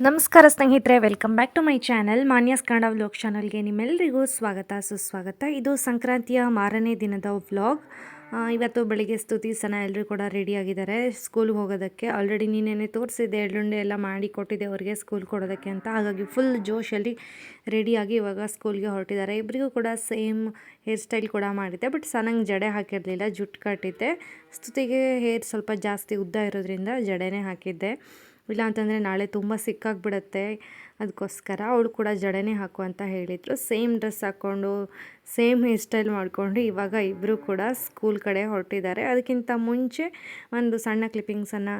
ನಮಸ್ಕಾರ ಸ್ನೇಹಿತರೆ welcome back to my channel Manyas Kannada vlog ಚಾನಲ್ಗೆ ನಿಮ್ಮೆಲ್ಲರಿಗೂ ಸ್ವಾಗತ, ಸುಸ್ವಾಗತ. ಇದು ಸಂಕ್ರಾಂತಿಯ ಮಾರನೇ ದಿನದ ವ್ಲಾಗ್ ಇವತ್ತು ಬೆಳಿಗ್ಗೆ ಸ್ತುತಿ ಸನ ಎಲ್ಲರೂ ಕೂಡ ರೆಡಿಯಾಗಿದ್ದಾರೆ ಸ್ಕೂಲ್ಗೆ ಹೋಗೋದಕ್ಕೆ ಆಲ್ರೆಡಿ ನೀನೇನೆ ತೋರಿಸಿದ್ದೆ, ಎಳ್ಳುಂಡೆ ಎಲ್ಲ ಮಾಡಿ ಕೊಟ್ಟಿದ್ದೆ ಅವರಿಗೆ ಸ್ಕೂಲ್ ಕೊಡೋದಕ್ಕೆ ಅಂತ. ಹಾಗಾಗಿ ಫುಲ್ ಜೋಶಲ್ಲಿ ರೆಡಿಯಾಗಿ ಇವಾಗ ಸ್ಕೂಲ್ಗೆ ಹೊರಟಿದ್ದಾರೆ. ಇಬ್ಬರಿಗೂ ಕೂಡ ಸೇಮ್ ಹೇರ್ ಸ್ಟೈಲ್ ಕೂಡ ಮಾಡಿದ್ದೆ ಬಟ್ ಸನಂಗೆ ಜಡೆ ಹಾಕಿರಲಿಲ್ಲ ಜುಟ್ಟು ಕಟ್ಟಿದ್ದೆ. ಸ್ತುತಿಗೆ ಹೇರ್ ಸ್ವಲ್ಪ ಜಾಸ್ತಿ ಉದ್ದ ಇರೋದ್ರಿಂದ ಜಡೆನೇ ಹಾಕಿದ್ದೆ. ಇಲ್ಲ ಅಂತಂದರೆ ನಾಳೆ ತುಂಬ ಸಿಕ್ಕಾಗ್ಬಿಡತ್ತೆ. ಅದಕ್ಕೋಸ್ಕರ ಅವಳು ಕೂಡ ಜಡನೆ ಹಾಕು ಅಂತ ಹೇಳಿದರು. ಸೇಮ್ ಡ್ರೆಸ್ ಹಾಕ್ಕೊಂಡು ಸೇಮ್ ಹೇರ್ ಸ್ಟೈಲ್ ಮಾಡಿಕೊಂಡು ಇವಾಗ ಇಬ್ಬರು ಕೂಡ ಸ್ಕೂಲ್ ಕಡೆ ಹೊರಟಿದ್ದಾರೆ. ಅದಕ್ಕಿಂತ ಮುಂಚೆ ಒಂದು ಸಣ್ಣ ಕ್ಲಿಪ್ಪಿಂಗ್ಸನ್ನು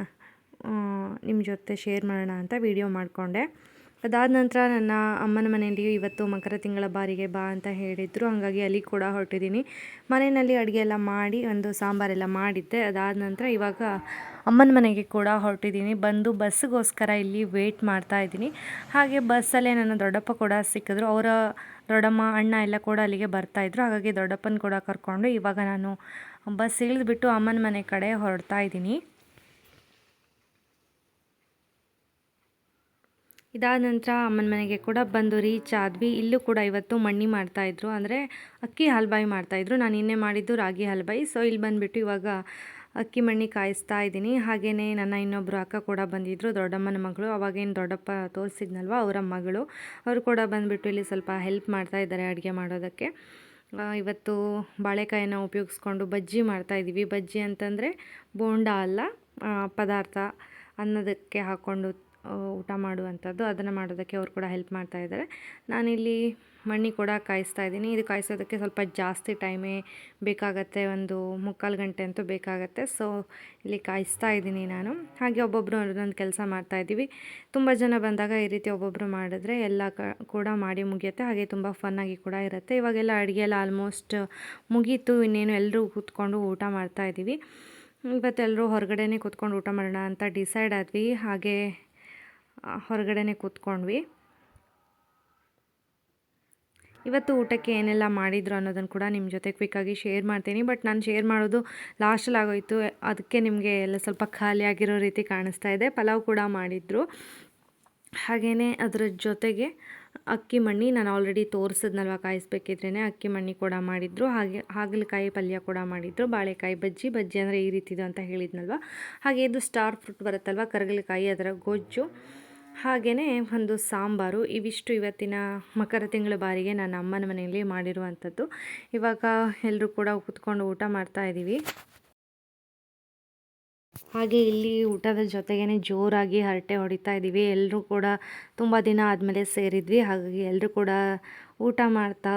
ನಿಮ್ಮ ಜೊತೆ ಶೇರ್ ಮಾಡೋಣ ಅಂತ ವಿಡಿಯೋ ಮಾಡಿಕೊಂಡೆ. ಅದಾದ ನಂತರ ನನ್ನ ಅಮ್ಮನ ಮನೆಯಲ್ಲಿ ಇವತ್ತು ಮಕರ ತಿಂಗಳ ಬಾರಿಗೆ ಬಾ ಅಂತ ಹೇಳಿದರು. ಹಾಗಾಗಿ ಅಲ್ಲಿ ಕೂಡ ಹೊರಟಿದ್ದೀನಿ. ಮನೆಯಲ್ಲಿ ಅಡುಗೆ ಎಲ್ಲ ಮಾಡಿ, ಒಂದು ಸಾಂಬಾರೆಲ್ಲ ಮಾಡಿದ್ದೆ. ಅದಾದ ನಂತರ ಇವಾಗ ಅಮ್ಮನ ಮನೆಗೆ ಕೂಡ ಹೊರಟಿದ್ದೀನಿ. ಬಂದು ಬಸ್ಸಿಗೋಸ್ಕರ ಇಲ್ಲಿ ವೇಟ್ ಮಾಡ್ತಾ ಇದ್ದೀನಿ. ಹಾಗೆ ಬಸ್ಸಲ್ಲೇ ನನ್ನ ದೊಡ್ಡಪ್ಪ ಕೂಡ ಸಿಕ್ಕಿದ್ರು. ಅವರ ದೊಡ್ಡಮ್ಮ, ಅಣ್ಣ ಎಲ್ಲ ಕೂಡ ಅಲ್ಲಿಗೆ ಬರ್ತಾಯಿದ್ರು ಹಾಗಾಗಿ ದೊಡ್ಡಪ್ಪನ ಕೂಡ ಕರ್ಕೊಂಡು ಇವಾಗ ನಾನು ಬಸ್ ಇಳಿದ್ಬಿಟ್ಟು ಅಮ್ಮನ ಮನೆ ಕಡೆ ಹೊರಡ್ತಾ ಇದ್ದೀನಿ. ಇದಾದ ನಂತರ ಅಮ್ಮನ ಮನೆಗೆ ಕೂಡ ಬಂದು ರೀಚ್ ಆದ್ವಿ ಇಲ್ಲೂ ಕೂಡ ಇವತ್ತು ಮಣ್ಣಿ ಮಾಡ್ತಾಯಿದ್ರು ಅಂದರೆ ಅಕ್ಕಿ ಹಲ್ಬಾಯಿ ಮಾಡ್ತಾಯಿದ್ರು ನಾನು ಇನ್ನೇ ಮಾಡಿದ್ದು ರಾಗಿ ಹಲ್ಬಾಯಿ. ಸೊ ಇಲ್ಲಿ ಬಂದುಬಿಟ್ಟು ಇವಾಗ ಅಕ್ಕಿ ಮಣ್ಣಿ ಕಾಯಿಸ್ತಾ ಇದ್ದೀನಿ. ಹಾಗೆಯೇ ನನ್ನ ಇನ್ನೊಬ್ಬರು ಅಕ್ಕ ಕೂಡ ಬಂದಿದ್ದರು ದೊಡ್ಡಮ್ಮನ ಮಗಳು. ಅವಾಗೇನು ದೊಡ್ಡಪ್ಪ ತೋರಿಸಿದ್ನಲ್ವ ಅವರ ಮಗಳು. ಅವರು ಕೂಡ ಬಂದುಬಿಟ್ಟು ಇಲ್ಲಿ ಸ್ವಲ್ಪ ಹೆಲ್ಪ್ ಮಾಡ್ತಾ ಇದ್ದಾರೆ ಅಡುಗೆ ಮಾಡೋದಕ್ಕೆ. ಇವತ್ತು ಬಾಳೆಕಾಯಿನ ಉಪಯೋಗಿಸ್ಕೊಂಡು ಬಜ್ಜಿ ಮಾಡ್ತಾಯಿದ್ದೀವಿ ಬಜ್ಜಿ ಅಂತಂದರೆ ಬೋಂಡ ಅಲ್ಲ ಪದಾರ್ಥ ಅನ್ನೋದಕ್ಕೆ ಹಾಕ್ಕೊಂಡು ಊಟ ಮಾಡುವಂಥದ್ದು, ಅದನ್ನು ಮಾಡೋದಕ್ಕೆ ಅವ್ರು ಕೂಡ ಹೆಲ್ಪ್ ಮಾಡ್ತಾ ಇದ್ದಾರೆ. ನಾನಿಲ್ಲಿ ಮಣ್ಣಿ ಕೂಡ ಕಾಯಿಸ್ತಾ ಇದ್ದೀನಿ. ಇದು ಕಾಯಿಸೋದಕ್ಕೆ ಸ್ವಲ್ಪ ಜಾಸ್ತಿ ಟೈಮೇ ಬೇಕಾಗತ್ತೆ, ಒಂದು ಮುಕ್ಕಾಲು ಗಂಟೆ ಅಂತೂ ಬೇಕಾಗತ್ತೆ. ಸೊ ಇಲ್ಲಿ ಕಾಯಿಸ್ತಾ ಇದ್ದೀನಿ ನಾನು. ಹಾಗೆ ಒಬ್ಬೊಬ್ಬರು ಒಂದೊಂದು ಕೆಲಸ ಮಾಡ್ತಾ ಇದ್ದೀವಿ. ತುಂಬ ಜನ ಬಂದಾಗ ಈ ರೀತಿ ಒಬ್ಬೊಬ್ಬರು ಮಾಡಿದ್ರೆ ಎಲ್ಲ ಕೂಡ ಮಾಡಿ ಮುಗಿಯುತ್ತೆ. ಹಾಗೆ ತುಂಬ ಫನ್ನಾಗಿ ಕೂಡ ಇರುತ್ತೆ. ಇವಾಗೆಲ್ಲ ಅಡುಗೆ ಎಲ್ಲ ಆಲ್ಮೋಸ್ಟ್ ಮುಗೀತು. ಇನ್ನೇನು ಎಲ್ಲರೂ ಕೂತ್ಕೊಂಡು ಊಟ ಮಾಡ್ತಾ ಇದ್ದೀವಿ. ಇವತ್ತೆಲ್ಲರೂ ಹೊರಗಡೆನೇ ಕೂತ್ಕೊಂಡು ಊಟ ಮಾಡೋಣ ಅಂತ ಡಿಸೈಡ್ ಆದ್ವಿ. ಹಾಗೆ ಹೊರಗಡೆನೆ ಕೂತ್ಕೊಂಡ್ವಿ. ಇವತ್ತು ಊಟಕ್ಕೆ ಏನೆಲ್ಲ ಮಾಡಿದ್ರು ಅನ್ನೋದನ್ನು ಕೂಡ ನಿಮ್ಮ ಜೊತೆ ಕ್ವಿಕ್ಕಾಗಿ ಶೇರ್ ಮಾಡ್ತೀನಿ. ಬಟ್ ನಾನು ಶೇರ್ ಮಾಡೋದು ಲಾಸ್ಟಲ್ಲಿ ಆಗೋಯ್ತು. ಅದಕ್ಕೆ ನಿಮಗೆ ಎಲ್ಲ ಸ್ವಲ್ಪ ಖಾಲಿಯಾಗಿರೋ ರೀತಿ ಕಾಣಿಸ್ತಾ ಇದೆ. ಪಲಾವ್ ಕೂಡ ಮಾಡಿದರು. ಹಾಗೆಯೇ ಅದರ ಜೊತೆಗೆ ಅಕ್ಕಿ ಮಣ್ಣಿ ನಾನು ಆಲ್ರೆಡಿ ತೋರಿಸಿದ್ನಲ್ವ ಕಾಯಿಸ್ಬೇಕಿದ್ರೇ ಅಕ್ಕಿ ಮಣ್ಣಿ ಕೂಡ ಮಾಡಿದರು. ಹಾಗೆ ಹಾಗಲಕಾಯಿ ಪಲ್ಯ ಕೂಡ ಮಾಡಿದರು. ಬಾಳೆಕಾಯಿ ಬಜ್ಜಿ ಬಜ್ಜಿ ಅಂದರೆ ಈ ರೀತಿದು ಅಂತ ಹೇಳಿದ್ನಲ್ವ. ಹಾಗೆ ಇದು ಸ್ಟಾರ್ ಫ್ರೂಟ್ ಬರುತ್ತಲ್ವ ಕರಗಲಕಾಯಿ ಅದರ ಗೊಜ್ಜು. ಹಾಗೆಯೇ ಒಂದು ಸಾಂಬಾರು, ಇವಿಷ್ಟು ಇವತ್ತಿನ ಮಕರ ತಿಂಗಳ ಬಾರಿಗೆ ನನ್ನ ಅಮ್ಮನ ಮನೆಯಲ್ಲಿ ಮಾಡಿರುವಂಥದ್ದು. ಇವಾಗ ಎಲ್ಲರೂ ಕೂಡ ಕೂತ್ಕೊಂಡು ಊಟ ಮಾಡ್ತಾ ಇದ್ದೀವಿ ಹಾಗೆ ಇಲ್ಲಿ ಊಟದ ಜೊತೆಗೇ ಜೋರಾಗಿ ಹರಟೆ ಹೊಡಿತಾ ಇದ್ದೀವಿ ಎಲ್ಲರೂ ಕೂಡ ತುಂಬ ದಿನ ಆದಮೇಲೆ ಸೇರಿದ್ವಿ. ಹಾಗಾಗಿ ಎಲ್ಲರೂ ಕೂಡ ಊಟ ಮಾಡ್ತಾ,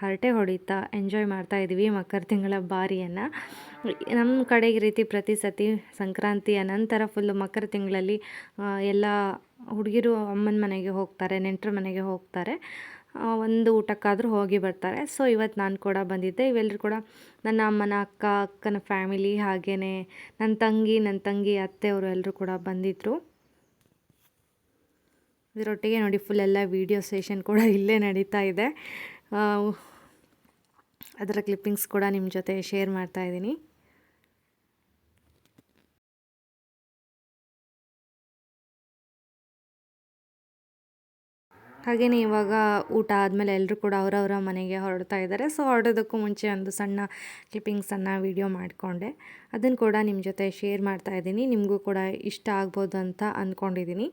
ಹರಟೆ ಹೊಡಿತಾ ಎಂಜಾಯ್ ಮಾಡ್ತಾ ಇದ್ದೀವಿ ಮಕರ ತಿಂಗಳ ಬಾರಿಯನ್ನು. ನಮ್ಮ ಕಡೆ ರೀತಿ ಪ್ರತಿ ಸತಿ ಸಂಕ್ರಾಂತಿಯ ನಂತರ ಫುಲ್ಲು ಮಕರ ತಿಂಗಳಲ್ಲಿ ಎಲ್ಲ ಹುಡುಗಿರು ಅಮ್ಮನ ಮನೆಗೆ ಹೋಗ್ತಾರೆ, ನೆಂಟರ ಮನೆಗೆ ಹೋಗ್ತಾರೆ. ಒಂದು ಊಟಕ್ಕಾದರೂ ಹೋಗಿ ಬರ್ತಾರೆ. ಸೊ ಇವತ್ತು ನಾನು ಕೂಡ ಬಂದಿದ್ದೆ. ಇವೆಲ್ಲರೂ ಕೂಡ ನನ್ನ ಅಮ್ಮನ, ಅಕ್ಕ, ಅಕ್ಕನ ಫ್ಯಾಮಿಲಿ ಹಾಗೆಯೇ ನನ್ನ ತಂಗಿ ನನ್ನ ತಂಗಿ ಅತ್ತೆಯವರು ಎಲ್ಲರೂ ಕೂಡ ಬಂದಿದ್ದರು ಇದರೊಟ್ಟಿಗೆ ನೋಡಿ ಫುಲ್ ಎಲ್ಲ ವೀಡಿಯೋ ಸೆಷನ್ ಕೂಡ ಇಲ್ಲೇ ನಡೀತಾ ಇದೆ. ಅದರ ಕ್ಲಿಪ್ಪಿಂಗ್ಸ್ ಕೂಡ ನಿಮ್ಮ ಜೊತೆ ಶೇರ್ ಮಾಡ್ತಾ ಇದ್ದೀನಿ. ಹಾಗೆಯೇ ಇವಾಗ ಊಟ ಆದಮೇಲೆ ಎಲ್ಲರೂ ಕೂಡ ಅವರವರ ಮನೆಗೆ ಹೊರಡ್ತಾ ಇದ್ದಾರೆ. ಸೊ ಹೊರಡೋದಕ್ಕೂ ಮುಂಚೆ ಒಂದು ಸಣ್ಣ ಕ್ಲಿಪ್ಪಿಂಗ್ಸನ್ನು ವೀಡಿಯೋ ಮಾಡಿಕೊಂಡೆ. ಅದನ್ನು ಕೂಡ ನಿಮ್ಮ ಜೊತೆ ಶೇರ್ ಮಾಡ್ತಾ ಇದ್ದೀನಿ. ನಿಮಗೂ ಕೂಡ ಇಷ್ಟ ಆಗ್ಬೋದು ಅಂತ ಅಂದ್ಕೊಂಡಿದ್ದೀನಿ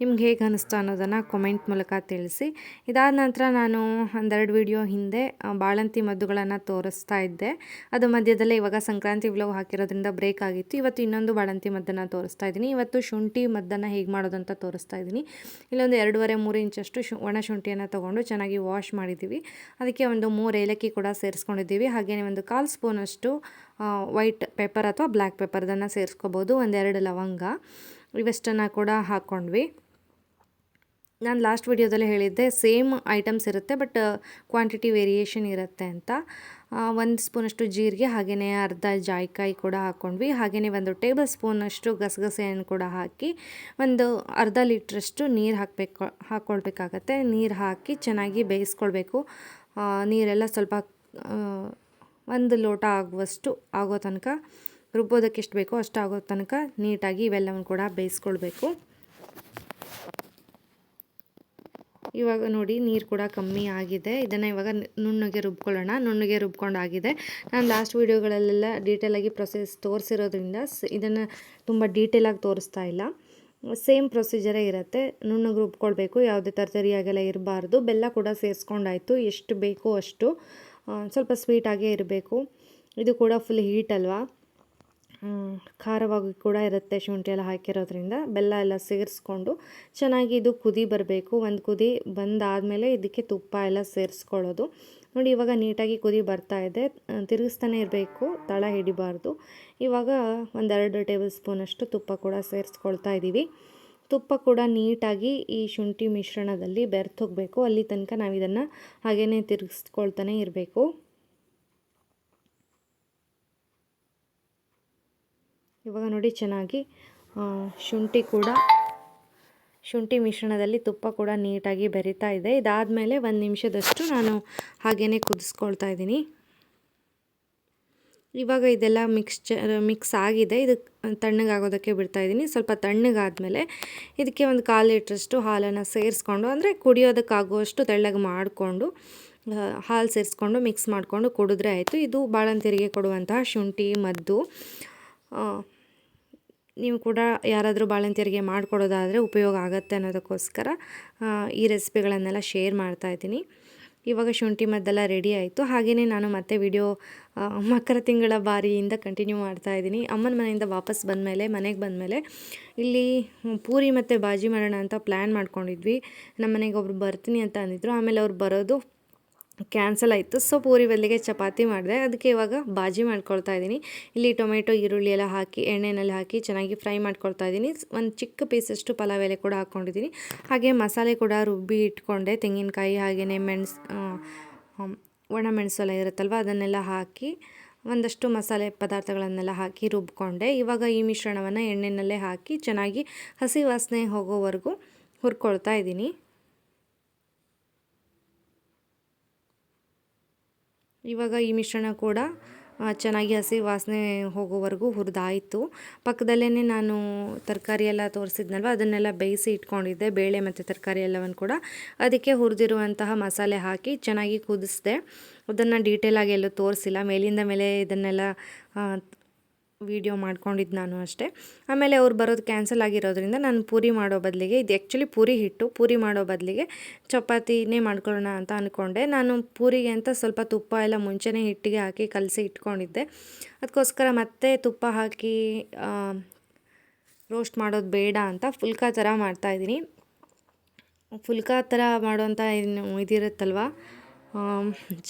ನಿಮ್ಗೆ ಹೇಗೆ ಅನ್ನಿಸ್ತು ಅನ್ನೋದನ್ನು ಕಮೆಂಟ್ ಮೂಲಕ ತಿಳಿಸಿ. ಇದಾದ ನಂತರ ನಾನು ಒಂದೆರಡು ವಿಡಿಯೋ ಹಿಂದೆ ಬಾಳಂತಿ ಮದ್ದುಗಳನ್ನು ತೋರಿಸ್ತಾ ಇದ್ದೆ. ಅದು ಮಧ್ಯದಲ್ಲೇ ಇವಾಗ ಸಂಕ್ರಾಂತಿ ವ್ಲೋಗ್ ಹಾಕಿರೋದ್ರಿಂದ ಬ್ರೇಕ್ ಆಗಿತ್ತು. ಇವತ್ತು ಇನ್ನೊಂದು ಬಾಳಂತಿ ಮದ್ದನ್ನು ತೋರಿಸ್ತಾ ಇದ್ದೀನಿ. ಇವತ್ತು ಶುಂಠಿ ಮದ್ದನ್ನು ಹೇಗೆ ಮಾಡೋದು ಅಂತ ತೋರಿಸ್ತಾ ಇದ್ದೀನಿ. ಇಲ್ಲೊಂದು ಎರಡೂವರೆ, ಮೂರು ಇಂಚಷ್ಟು ಶು, ಒಣ ಶುಂಠಿಯನ್ನು ತೊಗೊಂಡು ಚೆನ್ನಾಗಿ ವಾಶ್ ಮಾಡಿದ್ದೀವಿ. ಅದಕ್ಕೆ ಒಂದು ಮೂರು ಏಲಕ್ಕಿ ಕೂಡ ಸೇರಿಸ್ಕೊಂಡಿದ್ದೀವಿ. ಹಾಗೆಯೇ ಒಂದು ಕಾಲು ಸ್ಪೂನಷ್ಟು ವೈಟ್ ಪೇಪರ್ ಅಥವಾ ಬ್ಲ್ಯಾಕ್ ಪೆಪ್ಪರ್ ಅದನ್ನು ಸೇರಿಸ್ಕೋಬೋದು. ಒಂದೆರಡು ಲವಂಗ. ಇವೆಷ್ಟನ್ನು ಕೂಡ ಹಾಕ್ಕೊಂಡ್ವಿ ನಾನು ಲಾಸ್ಟ್ ವಿಡಿಯೋದಲ್ಲಿ ಹೇಳಿದ್ದೆ ಸೇಮ್ ಐಟಮ್ಸ್ ಇರುತ್ತೆ ಬಟ್ ಕ್ವಾಂಟಿಟಿ ವೇರಿಯೇಷನ್ ಇರುತ್ತೆ ಅಂತ. ಒಂದು ಸ್ಪೂನಷ್ಟು ಜೀರಿಗೆ ಹಾಗೆಯೇ ಅರ್ಧ ಜಾಯಿಕಾಯಿ ಕೂಡ ಹಾಕ್ಕೊಂಡ್ವಿ ಹಾಗೆಯೇ ಒಂದು ಟೇಬಲ್ ಸ್ಪೂನಷ್ಟು ಗಸಗಸೆಯನ್ನು ಕೂಡ ಹಾಕಿ, ಒಂದು ಅರ್ಧ ಲೀಟ್ರಷ್ಟು ನೀರು ಹಾಕಬೇಕು ಹಾಕ್ಕೊಳ್ಬೇಕಾಗತ್ತೆ ನೀರು ಹಾಕಿ ಚೆನ್ನಾಗಿ ಬೇಯಿಸ್ಕೊಳ್ಬೇಕು. ನೀರೆಲ್ಲ ಸ್ವಲ್ಪ ಒಂದು ಲೋಟ ಆಗುವಷ್ಟು, ಆಗೋ ತನಕ ರುಬ್ಬೋದಕ್ಕೆ ಎಷ್ಟು ಬೇಕೋ ಅಷ್ಟು ಆಗೋ ತನಕ ನೀಟಾಗಿ ಇವೆಲ್ಲವನ್ನು ಕೂಡ ಬೇಯಿಸ್ಕೊಳ್ಬೇಕು. ಇವಾಗ ನೋಡಿ ನೀರು ಕೂಡ ಕಮ್ಮಿ ಆಗಿದೆ. ಇದನ್ನು ಇವಾಗ ನುಣ್ಣಗೆ ರುಬ್ಕೊಳ್ಳೋಣ. ನುಣ್ಣಗೆ ರುಬ್ಕೊಂಡಾಗಿದೆ. ನಾನು ಲಾಸ್ಟ್ ವೀಡಿಯೋಗಳಲ್ಲೆಲ್ಲ ಡೀಟೇಲಾಗಿ ಪ್ರೊಸೆಸ್ ತೋರಿಸಿರೋದ್ರಿಂದ ಇದನ್ನು ತುಂಬ ಡೀಟೇಲಾಗಿ ತೋರಿಸ್ತಾ ಇಲ್ಲ. ಸೇಮ್ ಪ್ರೊಸೀಜರೇ ಇರುತ್ತೆ. ನುಣ್ಣಗೆ ರುಬ್ಕೊಳ್ಬೇಕು. ಯಾವುದೇ ತರತರಿಯಾಗೆಲ್ಲ ಇರಬಾರ್ದು. ಬೆಲ್ಲ ಕೂಡ ಸೇರಿಸ್ಕೊಂಡಾಯ್ತು. ಎಷ್ಟು ಬೇಕೋ ಅಷ್ಟು ಸ್ವಲ್ಪ ಸ್ವೀಟಾಗೇ ಇರಬೇಕು. ಇದು ಕೂಡ ಫುಲ್ ಹೀಟ್ ಅಲ್ವಾ? ಖಾರವಾಗಿ ಕೂಡ ಇರುತ್ತೆ ಶುಂಠಿ ಎಲ್ಲ ಹಾಕಿರೋದ್ರಿಂದ. ಬೆಲ್ಲ ಎಲ್ಲ ಸೇರಿಸ್ಕೊಂಡು ಚೆನ್ನಾಗಿ ಇದು ಕುದಿ ಬರಬೇಕು. ಒಂದು ಕುದಿ ಬಂದಾದಮೇಲೆ ಇದಕ್ಕೆ ತುಪ್ಪ ಎಲ್ಲ ಸೇರಿಸ್ಕೊಳ್ಳೋದು. ನೋಡಿ, ಇವಾಗ ನೀಟಾಗಿ ಕುದಿ ಬರ್ತಾ ಇದೆ. ತಿರುಗಿಸ್ತಾನೆ ಇರಬೇಕು. ತಳ ಹಿಡಿಬಾರ್ದು. ಇವಾಗ ಒಂದೆರಡು ಟೇಬಲ್ ಸ್ಪೂನಷ್ಟು ತುಪ್ಪ ಕೂಡ ಸೇರಿಸ್ಕೊಳ್ತಾ ಇದ್ದೀವಿ ತುಪ್ಪ ಕೂಡ ನೀಟಾಗಿ ಈ ಶುಂಠಿ ಮಿಶ್ರಣದಲ್ಲಿ ಬೆರೆತೋಗ್ಬೇಕು ಅಲ್ಲಿ ತನಕ ನಾವು ಇದನ್ನು ಹಾಗೇ ತಿರುಗಿಸ್ಕೊಳ್ತಾನೆ ಇರಬೇಕು. ಇವಾಗ ನೋಡಿ ಚೆನ್ನಾಗಿ ಶುಂಠಿ ಕೂಡ, ಶುಂಠಿ ಮಿಶ್ರಣದಲ್ಲಿ ತುಪ್ಪ ಕೂಡ ನೀಟಾಗಿ ಬೆರಿತಾ ಇದೆ. ಇದಾದಮೇಲೆ ಒಂದು ನಿಮಿಷದಷ್ಟು ನಾನು ಹಾಗೇ ಕುದಿಸ್ಕೊಳ್ತಾ ಇದ್ದೀನಿ. ಇವಾಗ ಇದೆಲ್ಲ ಮಿಕ್ಸ್ಚರ್ ಮಿಕ್ಸ್ ಆಗಿದೆ. ಇದು ತಣ್ಣಗಾಗೋದಕ್ಕೆ ಬಿಡ್ತಾ ಇದ್ದೀನಿ. ಸ್ವಲ್ಪ ತಣ್ಣಗಾದಮೇಲೆ ಇದಕ್ಕೆ ಒಂದು ಕಾಲು ಲೀಟ್ರಷ್ಟು ಹಾಲನ್ನು ಸೇರಿಸ್ಕೊಂಡು, ಅಂದರೆ ಕುಡಿಯೋದಕ್ಕಾಗುವಷ್ಟು ತೆಳ್ಳಗೆ ಮಾಡಿಕೊಂಡು ಹಾಲು ಸೇರಿಸ್ಕೊಂಡು ಮಿಕ್ಸ್ ಮಾಡಿಕೊಂಡು ಕುಡಿದ್ರೆ ಆಯಿತು. ಇದು ಬಾಳಂತಿರಿಗೆ ಕೊಡುವಂತಹ ಶುಂಠಿ, ಮದ್ದು ನೀವು ಕೂಡ ಯಾರಾದರೂ ಬಾಳಂತಿಯರಿಗೆ ಮಾಡಿಕೊಡೋದಾದರೆ ಉಪಯೋಗ ಆಗುತ್ತೆ ಅನ್ನೋದಕ್ಕೋಸ್ಕರ ಈ ರೆಸಿಪಿಗಳನ್ನೆಲ್ಲ ಶೇರ್ ಮಾಡ್ತಾಯಿದ್ದೀನಿ ಇವಾಗ ಶುಂಠಿ ಮದ್ದೆಲ್ಲ ರೆಡಿ ಆಯಿತು. ಹಾಗೆಯೇ ನಾನು ಮತ್ತೆ ವಿಡಿಯೋ ಮಕರ ತಿಂಗಳ ಬಾರಿಯಿಂದ ಕಂಟಿನ್ಯೂ ಮಾಡ್ತಾ ಇದ್ದೀನಿ. ಅಮ್ಮನ ಮನೆಯಿಂದ ವಾಪಸ್ ಬಂದಮೇಲೆ, ಮನೆಗೆ ಬಂದಮೇಲೆ ಇಲ್ಲಿ ಪೂರಿ ಮತ್ತು ಬಾಜಿ ಮಾಡೋಣ ಅಂತ ಪ್ಲ್ಯಾನ್ ಮಾಡ್ಕೊಂಡಿದ್ವಿ. ನಮ್ಮ ಮನೆಗೆ ಒಬ್ರು ಬರ್ತೀನಿ ಅಂತ ಅಂದಿದ್ರು. ಆಮೇಲೆ ಅವ್ರು ಬರೋದು ಕ್ಯಾನ್ಸಲ್ ಆಯಿತು. ಸೊ ಪೂರಿ ಬದಲಿಗೆ ಚಪಾತಿ ಮಾಡಿದೆ. ಅದಕ್ಕೆ ಇವಾಗ ಬಾಜಿ ಮಾಡ್ಕೊಳ್ತಾ ಇದ್ದೀನಿ. ಇಲ್ಲಿ ಟೊಮೆಟೊ, ಈರುಳ್ಳಿ ಎಲ್ಲ ಹಾಕಿ, ಎಣ್ಣೆನಲ್ಲಿ ಹಾಕಿ ಚೆನ್ನಾಗಿ ಫ್ರೈ ಮಾಡ್ಕೊಳ್ತಾ ಇದ್ದೀನಿ. ಒಂದು ಚಿಕ್ಕ ಪೀಸಷ್ಟು ಪಲಾವ್ ಎಲೆ ಕೂಡ ಹಾಕ್ಕೊಂಡಿದ್ದೀನಿ. ಹಾಗೆ ಮಸಾಲೆ ಕೂಡ ರುಬ್ಬಿ ಇಟ್ಕೊಂಡೆ. ತೆಂಗಿನಕಾಯಿ ಹಾಗೆಯೇ ಮೆಣಸು ಒಣ ಎಲ್ಲ ಇರುತ್ತಲ್ವ, ಅದನ್ನೆಲ್ಲ ಹಾಕಿ ಒಂದಷ್ಟು ಮಸಾಲೆ ಪದಾರ್ಥಗಳನ್ನೆಲ್ಲ ಹಾಕಿ ರುಬ್ಕೊಂಡೆ. ಇವಾಗ ಈ ಮಿಶ್ರಣವನ್ನು ಎಣ್ಣೆನಲ್ಲೇ ಹಾಕಿ ಚೆನ್ನಾಗಿ ಹಸಿ ವಾಸನೆ ಹೋಗೋವರೆಗೂ ಹುರ್ಕೊಳ್ತಾ ಇದ್ದೀನಿ. ಇವಾಗ ಈ ಮಿಶ್ರಣ ಕೂಡ ಚೆನ್ನಾಗಿ ಹಸಿ ವಾಸನೆ ಹೋಗೋವರೆಗೂ ಹುರಿದಾಯಿತು. ಪಕ್ಕದಲ್ಲೇ ನಾನು ತರಕಾರಿ ಎಲ್ಲ ತೋರಿಸಿದ್ನಲ್ವ, ಅದನ್ನೆಲ್ಲ ಬೇಯಿಸಿ ಇಟ್ಕೊಂಡಿದ್ದೆ, ಬೇಳೆ ಮತ್ತು ತರಕಾರಿ ಎಲ್ಲವನ್ನು ಕೂಡ. ಅದಕ್ಕೆ ಹುರಿದಿರುವಂತಹ ಮಸಾಲೆ ಹಾಕಿ ಚೆನ್ನಾಗಿ ಕುದಿಸಿದೆ. ಅದನ್ನು ಡೀಟೇಲಾಗಿ ಎಲ್ಲೂ ತೋರಿಸಿಲ್ಲ. ಮೇಲಿಂದ ಮೇಲೆ ಇದನ್ನೆಲ್ಲ ವೀಡಿಯೋ ಮಾಡ್ಕೊಂಡಿದ್ದು ನಾನು ಅಷ್ಟೇ. ಆಮೇಲೆ ಅವ್ರು ಬರೋದು ಕ್ಯಾನ್ಸಲ್ ಆಗಿರೋದ್ರಿಂದ ನಾನು ಪೂರಿ ಮಾಡೋ ಬದಲಿಗೆ, ಇದು ಆ್ಯಕ್ಚುಲಿ ಪೂರಿ ಹಿಟ್ಟು, ಪೂರಿ ಮಾಡೋ ಬದಲಿಗೆ ಚಪಾತಿನೇ ಮಾಡ್ಕೊಳ್ಳೋಣ ಅಂತ ಅಂದ್ಕೊಂಡೆ ನಾನು ಪೂರಿಗೆ ಅಂತ ಸ್ವಲ್ಪ ತುಪ್ಪ ಎಲ್ಲ ಮುಂಚೆನೇ ಹಿಟ್ಟಿಗೆ ಹಾಕಿ ಕಲಸಿ ಇಟ್ಕೊಂಡಿದ್ದೆ. ಅದಕ್ಕೋಸ್ಕರ ಮತ್ತೆ ತುಪ್ಪ ಹಾಕಿ ರೋಸ್ಟ್ ಮಾಡೋದು ಬೇಡ ಅಂತ ಫುಲ್ಕಾ ಥರ ಮಾಡ್ತಾಯಿದ್ದೀನಿ ಫುಲ್ಕಾ ಥರ ಮಾಡೋಂಥ ಏನು ಇದಿರುತ್ತಲ್ವ?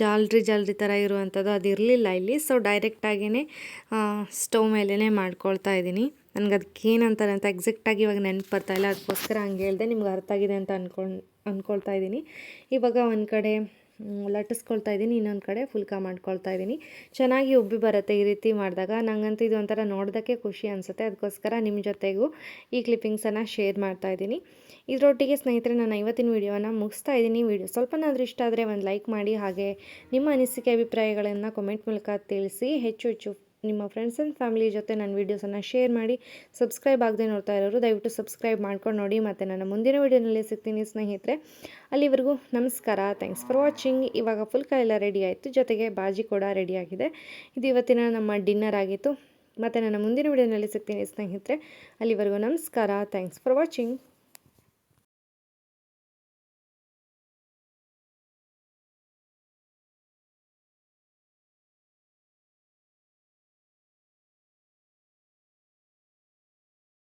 ಜಾಲ್ರಿ ಜಾಲ್ರಿ ಥರ ಇರುವಂಥದ್ದು ಅದು ಇರಲಿಲ್ಲ ಇಲ್ಲಿ. ಸೊ ಡೈರೆಕ್ಟಾಗಿಯೇ ಸ್ಟವ್ ಮೇಲೇ ಮಾಡ್ಕೊಳ್ತಾ ಇದ್ದೀನಿ. ನನಗೆ ಅದಕ್ಕೆ ಏನಂತಾರೆ ಅಂತ ಎಕ್ಸಾಕ್ಟಾಗಿ ಇವಾಗ ನೆನಪು ಬರ್ತಾಯಿಲ್ಲ ಅದಕ್ಕೋಸ್ಕರ ಹಂಗೆ ಹೇಳಿದೆ, ನಿಮ್ಗೆ ಅರ್ಥ ಆಗಿದೆ ಅಂತ ಅಂದ್ಕೊಂಡು ಅಂದ್ಕೊಳ್ತಾ ಇದ್ದೀನಿ. ಇವಾಗ ಒಂದು ಕಡೆ ಲಟ್ಟಿಸ್ಕೊಳ್ತಾ ಇದ್ದೀನಿ, ಇನ್ನೊಂದು ಕಡೆ ಫುಲ್ಕಾ ಮಾಡ್ಕೊಳ್ತಾ ಇದ್ದೀನಿ. ಚೆನ್ನಾಗಿ ಉಬ್ಬಿ ಬರುತ್ತೆ ಈ ರೀತಿ ಮಾಡಿದಾಗ. ನನಗಂತೂ ಇದು ಒಂಥರ ನೋಡೋದಕ್ಕೆ ಖುಷಿ ಅನಿಸುತ್ತೆ. ಅದಕ್ಕೋಸ್ಕರ ನಿಮ್ಮ ಜೊತೆಗೂ ಈ ಕ್ಲಿಪ್ಪಿಂಗ್ಸನ್ನು ಶೇರ್ ಮಾಡ್ತಾ ಇದ್ದೀನಿ. ಇದರೊಟ್ಟಿಗೆ ಸ್ನೇಹಿತರೆ ನಾನು ಇವತ್ತಿನ ವೀಡಿಯೋನ ಮುಗಿಸ್ತಾ ಇದ್ದೀನಿ. ವೀಡಿಯೋ ಸ್ವಲ್ಪನಾದರೂ ಇಷ್ಟ ಆದರೆ ಒಂದು ಲೈಕ್ ಮಾಡಿ, ಹಾಗೆ ನಿಮ್ಮ ಅನಿಸಿಕೆ, ಅಭಿಪ್ರಾಯಗಳನ್ನು ಕಮೆಂಟ್ ಮೂಲಕ ತಿಳಿಸಿ. ಹೆಚ್ಚು ಹೆಚ್ಚು ನಿಮ್ಮ ಫ್ರೆಂಡ್ಸ್ ಆ್ಯಂಡ್ ಫ್ಯಾಮಿಲಿ ಜೊತೆ ನನ್ನ ವೀಡಿಯೋಸನ್ನು ಶೇರ್ ಮಾಡಿ ಸಬ್ಸ್ಕ್ರೈಬ್ ಆಗದೆ ನೋಡ್ತಾ ಇರೋರು ದಯವಿಟ್ಟು ಸಬ್ಸ್ಕ್ರೈಬ್ ಮಾಡ್ಕೊಂಡು ನೋಡಿ ಮತ್ತು ನನ್ನ ಮುಂದಿನ ವೀಡಿಯೋನಲ್ಲಿ ಸಿಗ್ತೀನಿ ಸ್ನೇಹಿತರೆ. ಅಲ್ಲಿವರೆಗೂ ನಮಸ್ಕಾರ ಥ್ಯಾಂಕ್ಸ್ ಫಾರ್ ವಾಚಿಂಗ್ ಇವಾಗ ಫುಲ್ ಎಲ್ಲ ರೆಡಿ ಆಯಿತು. ಜೊತೆಗೆ ಬಾಜಿ ಕೂಡ ರೆಡಿಯಾಗಿದೆ ಇದು ಇವತ್ತಿನ ನಮ್ಮ ಡಿನ್ನರ್ ಆಗಿತ್ತು. ಮತ್ತು ನನ್ನ ಮುಂದಿನ ವೀಡಿಯೋನಲ್ಲಿ ಸಿಗ್ತೀನಿ ಸ್ನೇಹಿತರೆ. ಅಲ್ಲಿವರೆಗೂ ನಮಸ್ಕಾರ ಥ್ಯಾಂಕ್ಸ್ ಫಾರ್ ವಾಚಿಂಗ್